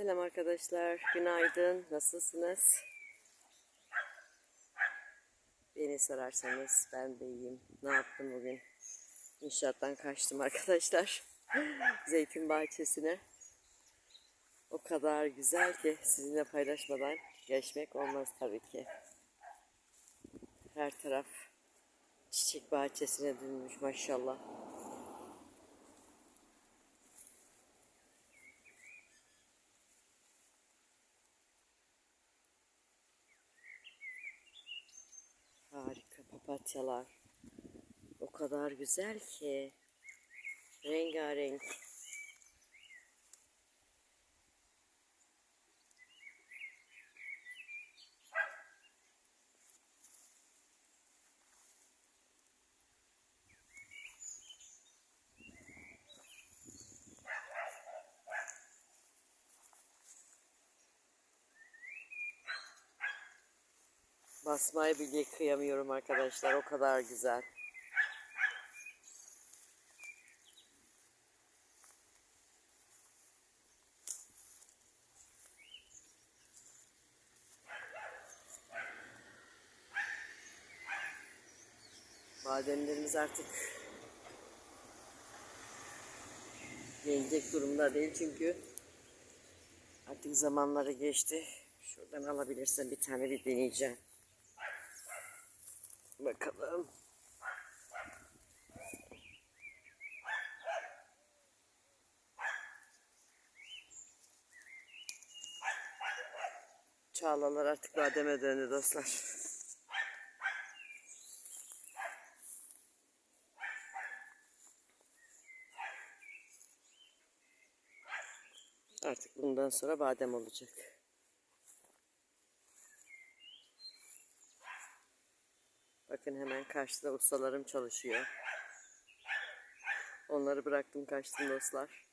Selam arkadaşlar, günaydın. Nasılsınız? Beni sorarsanız ben de iyiyim. Ne yaptım bugün? İnşaattan kaçtım arkadaşlar. Zeytin bahçesine. O kadar güzel ki sizinle paylaşmadan geçmek olmaz tabii ki. Her taraf çiçek bahçesine dönmüş maşallah. Papatyalar. O kadar güzel ki. Rengarenk. Basmayı bile kıyamıyorum arkadaşlar. O kadar güzel. Bademlerimiz artık gelecek durumda değil çünkü artık zamanları geçti. Şuradan alabilirsem bir tane bir deneyeceğim. Bakalım. Çağlalar artık bademe döndü dostlar. Artık bundan sonra badem olacak. Bakın hemen karşıda ustalarım çalışıyor. Onları bıraktım kaçtım dostlar.